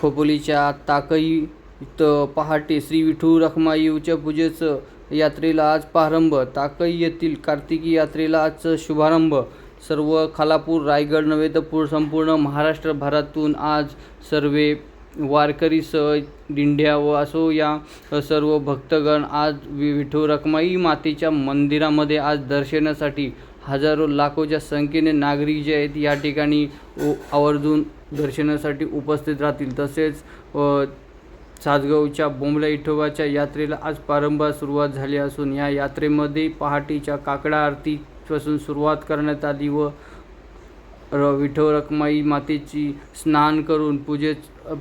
खोपोलीच्या ताकई इथं पहाटे श्री विठू रखमाईच्या पूजेचं यात्रेला आज प्रारंभ. ताकई येथील कार्तिकी यात्रेला आजचं शुभारंभ. सर्व खालापूर रायगड नव्हे तर पूर संपूर्ण महाराष्ट्रभरातून आज सर्वे वारकरी स दिंड्या व असो या सर्व भक्तगण आज वि विठू रखमाई मातेच्या मंदिरामध्ये आज दर्शनासाठी हजारो लाखोच्या संख्येने नागरिक जे आहेत या ठिकाणी आवर्जून दर्शनासाठी उपस्थित राहतील. तसेच सासगावच्या बोंबला इठोबाच्या यात्रेला आज प्रारंभास सुरुवात झाली असून या यात्रेमध्ये पहाटेच्या काकडा आरतीपासून सुरुवात करण्यात आली व र विठो रखमाई मातेची स्नान करून पूजे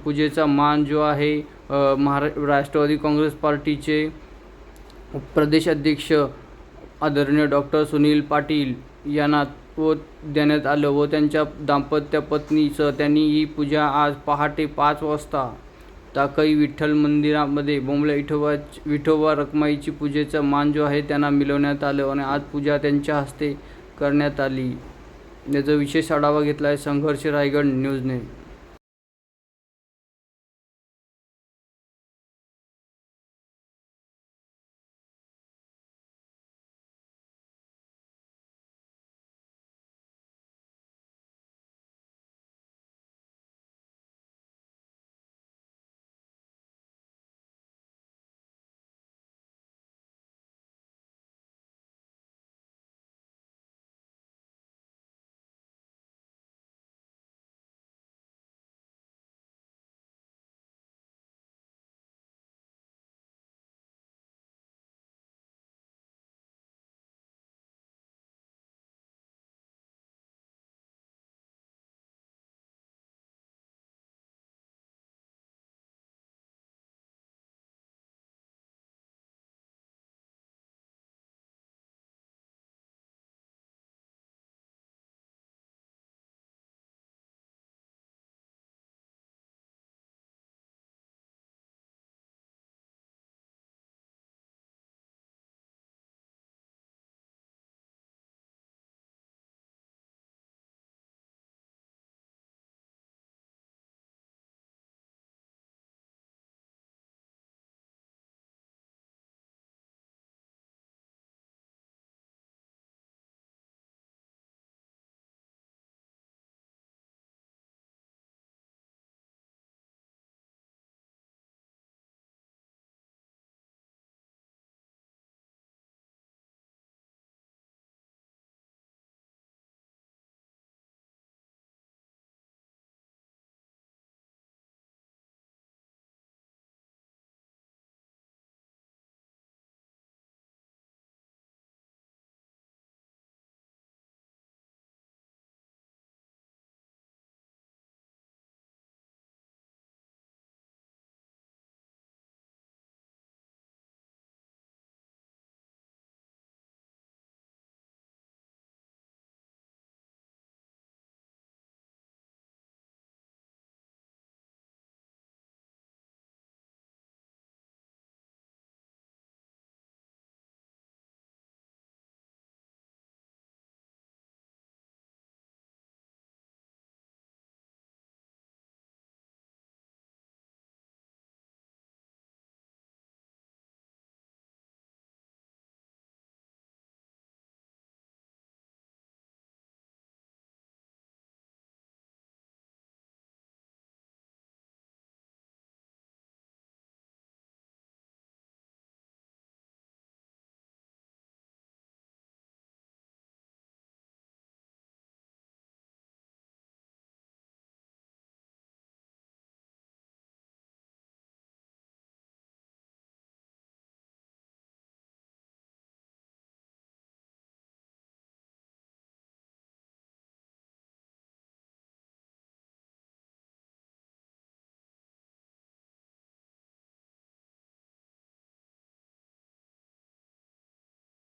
पूजेचा मान जो आहे महारा राष्ट्रवादी काँग्रेस पार्टीचे प्रदेश अध्यक्ष आदरणीय डॉक्टर सुनील पाटील यांना व देण्यात आलं व त्यांच्या दाम्पत्य पत्नीचं त्यांनी ही पूजा आज पहाटे पाच वाजता ताकई विठ्ठल मंदिरामध्ये बोंबल्या विठोबा विठोबा रखमाईची पूजेचा मान जो आहे त्यांना मिळवण्यात आलं आणि आज पूजा त्यांच्या हस्ते करण्यात आली. याचा विशेष आढावा घेतला आहे संघर्ष रायगड न्यूजने.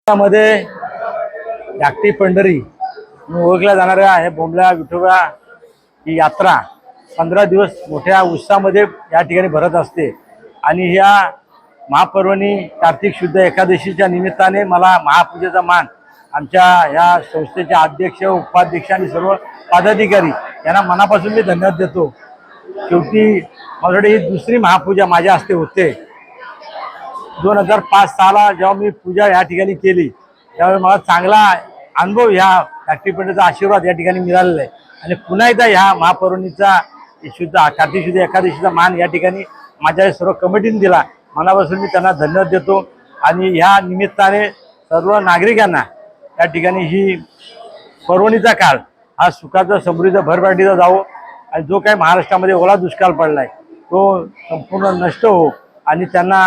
मध्ये धाकटी पंढरी ओळखल्या जाणाऱ्या आहे बोंबला विठोबा ही यात्रा पंधरा दिवस मोठ्या उत्साहामध्ये या ठिकाणी भरत असते. आणि ह्या महापर्वणी कार्तिक शुद्ध एकादशीच्या निमित्ताने मला महापूजेचा मान आमच्या ह्या संस्थेचे अध्यक्ष उपाध्यक्ष आणि सर्व पदाधिकारी यांना मनापासून मी धन्यवाद देतो. शेवटी माझ्याकडे ही दुसरी महापूजा माझ्या हस्ते होते. दोन हजार पाच सहाला जेव्हा मी पूजा या ठिकाणी केली त्यावेळी मला चांगला अनुभव ह्या पंडितचा आशीर्वाद या ठिकाणी मिळालेला आहे. आणि पुन्हा एकदा ह्या महापर्वणीचा शुद्ध कार्तिक शुद्ध एकादशीचा मान या ठिकाणी माझ्या सर्व कमिटीने दिला. मनापासून मी त्यांना धन्यवाद देतो. आणि ह्या निमित्ताने सर्व नागरिकांना या ठिकाणी ही पर्वणीचा काळ हा सुखाचा समृद्ध भरभराटीचा जावो. आणि जो काही महाराष्ट्रामध्ये ओला दुष्काळ पडला आहे तो संपूर्ण नष्ट हो. आणि त्यांना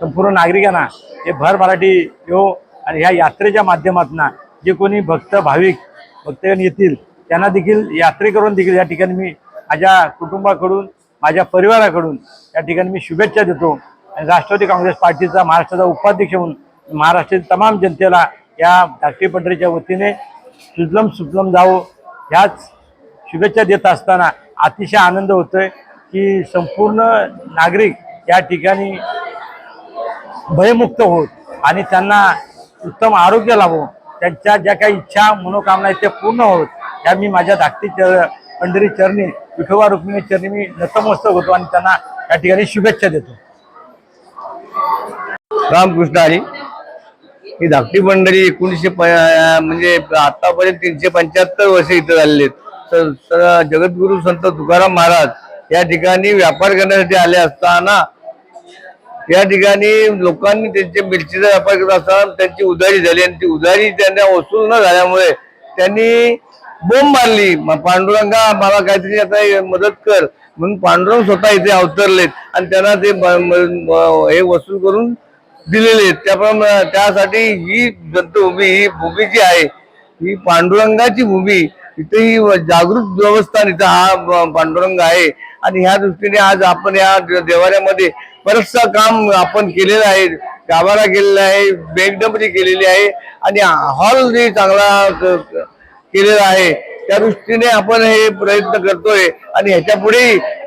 संपूर्ण नागरिकांना हे भर मराठी येऊ आणि ह्या यात्रेच्या माध्यमातून जे कोणी भक्त भाविक भक्तगण येतील त्यांना देखील यात्रेकरून देखील या ठिकाणी मी माझ्या कुटुंबाकडून माझ्या परिवाराकडून या ठिकाणी मी शुभेच्छा देतो. आणि राष्ट्रवादी काँग्रेस पार्टीचा महाराष्ट्राचा उपाध्यक्ष म्हणून महाराष्ट्रातील तमाम जनतेला या धाकटी पंढरीच्या वतीने सुजलम सुजलम जावो ह्याच शुभेच्छा देत असताना अतिशय आनंद होतोय की संपूर्ण नागरिक या ठिकाणी भयमुक्त होत आणि त्यांना उत्तम आरोग्य लाभो त्यांच्या ज्या काही इच्छा मनोकामना आहेत त्या पूर्ण होत त्या मी माझ्या धाकटी चर पंढरी चरणी विठोबा रुक्मिणी चरणी मी नतमस्तक होतो आणि त्यांना या ठिकाणी शुभेच्छा देतो. रामकृष्ण हरी ही धाकटी पंढरी एकोणीसशे प म्हणजे आतापर्यंत तीनशे पंच्याहत्तर वर्ष इथं झालेले आहेत. तर तर जगद्गुरु संत तुकाराम महाराज या ठिकाणी व्यापार करण्यासाठी आले असताना या ठिकाणी लोकांनी त्यांचे मिरचीचा व्यापार करत असताना त्यांची उधारी झाली आणि ती उधारी त्यांना वसूल न झाल्यामुळे त्यांनी बोंब मारली. पांडुरंगा मला काहीतरी आता मदत कर. म्हणून पांडुरंग स्वतः इथे अवतरलेत आणि त्यांना ते हे वसूल करून दिलेले आहेत. त्याप्रमाणे त्यासाठी ही दत्तभूमी ही भूमी जी आहे ही पांडुरंगाची भूमी इथे ही जागृत व्यवस्था इथं हा पांडुरंग आहे. आणि ह्या दृष्टीने आज आपण या देवाऱ्यामध्ये बरचसं काम आपण केलेलं आहे. गाभारा केलेला आहे बेगडबरी केलेली आहे आणि हॉल जे चांगला केलेला आहे. त्या दृष्टीने आपण हे प्रयत्न करतोय आणि ह्याच्या पुढे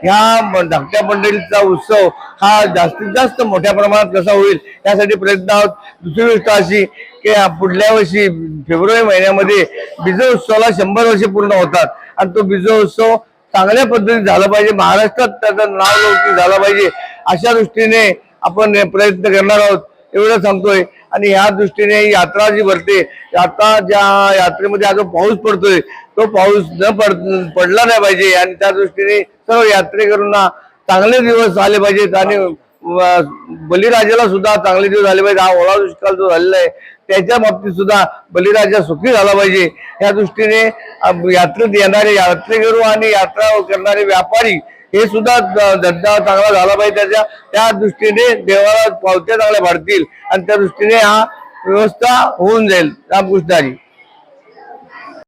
ह्या धाकट्या मंडळीचा उत्सव हा जास्तीत जास्त मोठ्या प्रमाणात कसा होईल यासाठी प्रयत्न आहोत. दुसरी गोष्ट अशी की पुढल्या वर्षी फेब्रुवारी महिन्यामध्ये बीजोत्सवाला शंभर वर्षे पूर्ण होतात. आणि तो बिजो उत्सव चांगल्या पद्धतीने झालं पाहिजे. महाराष्ट्रात त्याचं नाव लौकिक झाला पाहिजे. अशा दृष्टीने आपण प्रयत्न करणार आहोत. एवढं सांगतोय. आणि ह्या दृष्टीने ही यात्रा जी भरते आता ज्या यात्रेमध्ये आता पाऊस पडतोय तो पाऊस न पड पडला नाही पाहिजे. आणि त्या दृष्टीने सर्व यात्रेकरूंना चांगले दिवस आले पाहिजेत. आणि बलिराजाला सुद्धा चांगले दिवस झाले पाहिजे हा ओळा दुष्काळ जो झालेला आहे त्याच्या बाबतीत सुद्धा बलिराजा सुखी झाला पाहिजे. या दृष्टीने यात्रेत येणारे यात्रेकरू आणि यात्रा करणारे व्यापारी हे सुद्धा धंदा चांगला झाला पाहिजे त्याच्या त्या दृष्टीने देवाला पावत्या चांगल्या वाढतील आणि त्या दृष्टीने हा व्यवस्था होऊन जाईल. रामकृष्णारी